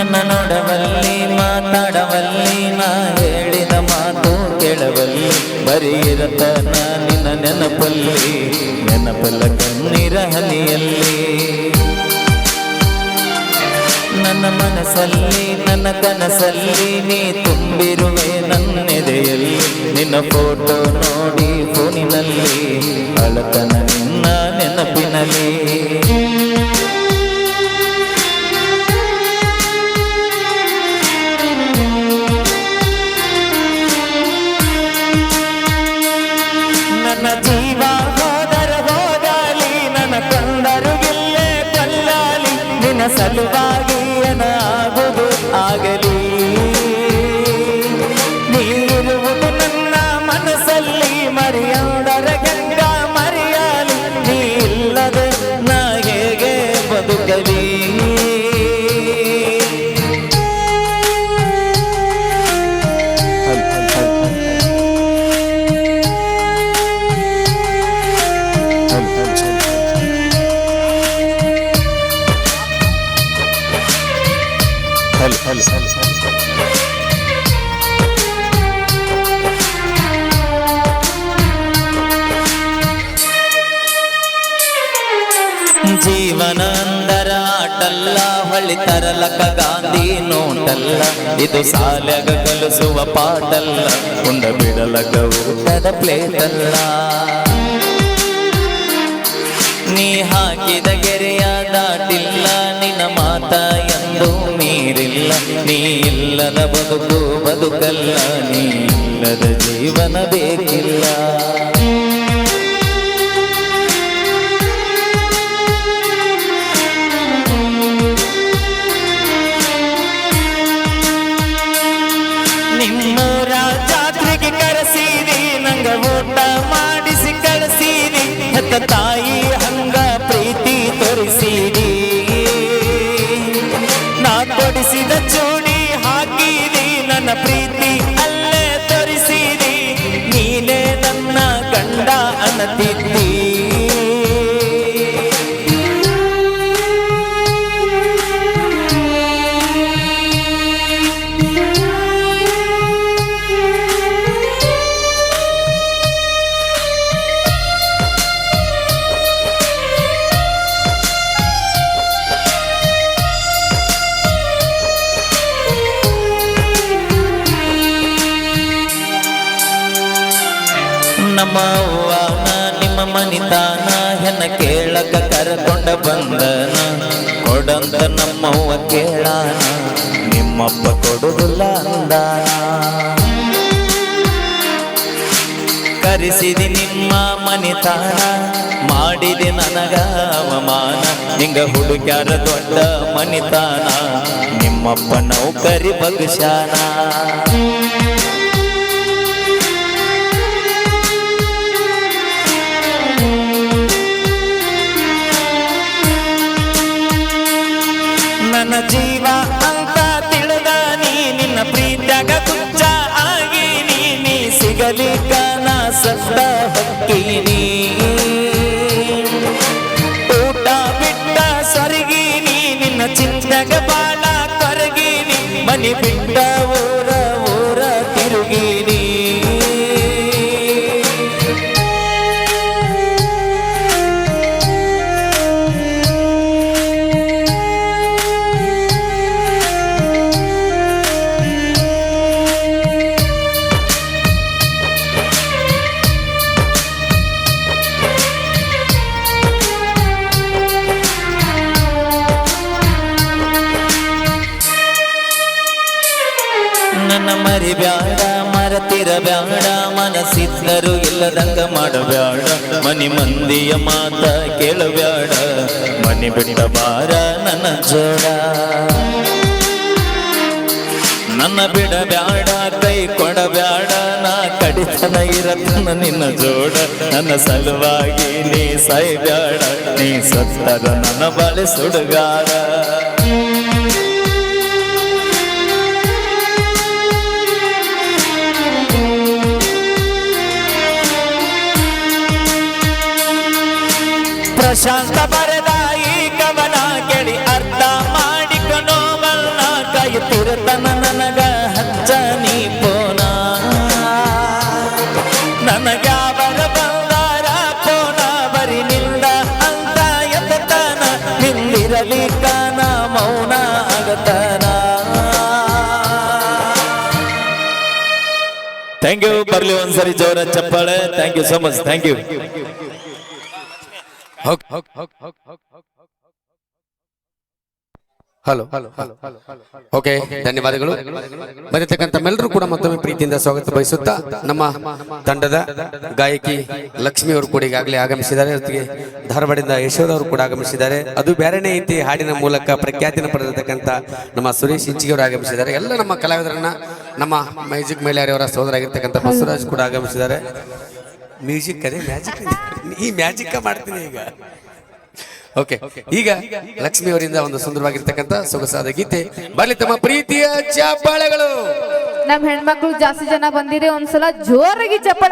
ಆಡವಲ್ಲಿ ಮಾತಾಡವಲ್ಲಿ ನಾ ಹೇಳಿದ ಮಾತು ಕೇಳವಲ್ಲಿ. ಬರೀ ಇರತನ ನಿನ್ನ ನೆನಪಲ್ಲಿ, ನೆನಪಲ್ಲ ಕಣ್ಣೀರ ಹನಿಯಲ್ಲಿ. ನನ್ನ ಮನಸ್ಸಲ್ಲಿ, ನನ್ನ ಕನಸಲ್ಲಿ ನೀ ತುಂಬಿರುವೆ ನನ್ನೆದೆಯಲ್ಲಿ. ನಿನ್ನ ಫೋಟೋ ನೋಡಿ ಸಲುವಾಗಿ ಜೀವನ ಅಂದರ ಹೊಳಿ ತರಲಕ ಗಾಂಧಿ ನೋಟಲ್ಲ. ಇದು ಸಾಲಗ ಕಲಿಸುವ ಪಾಟಲ್ಲ ಉಂಡ ಬಿಡಲಕ ಊಟದ ಪ್ಲೇಟಲ್ಲ. ನೀ ಹಾಕಿದ ಗೆರೆಯ ದಾಟಿಲ್ಲ, ನಿನ್ನ ಮಾತ ಎಂದು ನೀ ಇಲ್ಲದ ಬದುಕು ಬದುಕಲ್ಲ ನೀ ಇಲ್ಲದ ಜೀವನ ಬೇಕಿಲ್ಲ. ನಿಮ್ಮೂರ ಜಾತ್ರೆಗೆ ಕರೆಸೀರಿ ನಂಗ ಊಟ ಮಾಡಿಸಿ ಕಳಿಸೀರಿ ತಾಯಿ ಹಂಗ ಪ್ರೀತಿ ತೋರಿಸೀರಿ ಕೊಡಿಸಿದ ಚೂಡಿ ಹಾಕಿದಿ ನನ್ನ ಪ್ರೀತಿ. ನಮ್ಮ ನಿಮ್ಮ ಮನಿತಾನ ಹೆನ ಕೇಳಕ ಕರ್ಕೊಂಡ ಬಂದನ. ಕೊಡಂತ ನಮ್ಮವ್ವ ಕೇಳಾನ. ನಿಮ್ಮಪ್ಪ ಕೊಡುದಿಲ್ಲ ಅಂದಾನ. ಕರೆಸಿದಿ ನಿಮ್ಮ ಮನಿತಾನ ಮಾಡಿದೆ ನನಗ ಅವಮಾನ. ನಿಂಗ ಹುಡುಗ್ಯಾರ ದೊಡ್ಡ ಮನಿತಾನ ನಿಮ್ಮಪ್ಪ ನೌಕರಿ ಬಗ್ಶಾನ ನನ್ನ ಜೀವ ನನ್ನ ಮರಿಬ್ಯಾಡ, ಮರತಿರಬ್ಯಾಡ, ಮನಸ್ಸಿದ್ದರು ಇಲ್ಲದಂಗ ಮಾಡಬ್ಯಾಡ. ಮನಿ ಮಂದಿಯ ಮಾತ ಕೇಳಬ್ಯಾಡ, ಮನಿ ಬಿಟ್ಟ ಬಾರ ನನ್ನ ಜೋಡ. ನನ್ನ ಬಿಡಬ್ಯಾಡ, ಕೈ ಕೊಡಬ್ಯಾಡ, ನಾ ಕಡಿತನ ಇರತನ ನಿನ್ನ ಜೋಡ. ನನ್ನ ಸಲುವಾಗಿ ನೀ ಸಾಯ್ಬ್ಯಾಡ, ನೀ ಸತ್ತರ ನನ್ನ ಬಾಳೆ ಸುಡುಗಾಡ ಪ್ರಶಾಂತ ಬರದ ಈ ಕವನ ಕೇಳಿ ಅರ್ಥ ಮಾಡಿಕ ನೋವನ್ನ ತಿರತನ ನನಗ ಹಚ್ಚ ನೀ ಪೋನ ನನಗ್ಯಾವರ ಬಂದಾರ ಪೋನ ಬರಿ ನಿಂದ ಅಂತ ಎತ್ತತನ. ನಿಂದಿರಲಿ ಕಾನ, ಮೌನ ಆಗತನ. ಥ್ಯಾಂಕ್ ಯು ಬರ್ಲಿ ಒಂದ್ಸರಿ ಜೋರ ಚಪ್ಪಾಳೆ. Thank you so much thank you hello hello okay ಧನ್ಯವಾದಗಳು. ಬರೀತಕ್ಕಂಥ ಎಲ್ಲರೂ ಕೂಡ ಮತ್ತೊಮ್ಮೆ ಪ್ರೀತಿಯಿಂದ ಸ್ವಾಗತ ಬಯಸುತ್ತಾ ನಮ್ಮ ತಂಡದ ಗಾಯಕಿ ಲಕ್ಷ್ಮಿ ಅವರು ಕೂಡ ಈಗಾಗಲೇ ಆಗಮಿಸಿದ್ದಾರೆ. ಜೊತೆಗೆ ಧಾರವಾಡದಿಂದ ಯಶೋಧ ಅವರು ಕೂಡ ಆಗಮಿಸಿದ್ದಾರೆ. ಅದು ಬೇರೆನೇ ರೀತಿ ಹಾಡಿನ ಮೂಲಕ ಪ್ರಖ್ಯಾತಿನ ಪಡೆದಿರ್ತಕ್ಕಂಥ ನಮ್ಮ ಸುರೇಶ್ ಇಂಚಿಗೆ ಅವರು ಆಗಮಿಸಿದ್ದಾರೆ. ಎಲ್ಲ ನಮ್ಮ ಕಲಾವಿದರನ್ನ, ನಮ್ಮ ಮ್ಯೂಸಿಕ್ ಮೈಲಾರಿ ಅವರ ಸೋದರಾಗಿರ್ತಕ್ಕಂಥ ಬಸವರಾಜ್ ಕೂಡ ಆಗಮಿಸಿದ್ದಾರೆ. ಮ್ಯೂಸಿಕ್ ಅದೇ ಮ್ಯಾಜಿಕ್ ಈ ಮ್ಯಾಜಿಕ್ ಮಾಡ್ತೀನಿ ಈಗ. ಓಕೆ ಈಗ ಲಕ್ಷ್ಮಿ ಅವರಿಂದ ಒಂದು ಸುಂದರವಾಗಿರ್ತಕ್ಕಂತ ಸೊಗಸಾದ ಗೀತೆ. ಬರ್ಲಿ ತಮ್ಮ ಪ್ರೀತಿಯ ಚಪ್ಪಾಳೆಗಳು. ನಮ್ ಹೆಣ್ಮಕ್ಳು ಜಾಸ್ತಿ ಜನ ಬಂದಿರಿ ಒಂದ್ಸಲ ಜೋರಾಗಿ ಚಪ್ಪಾಳೆ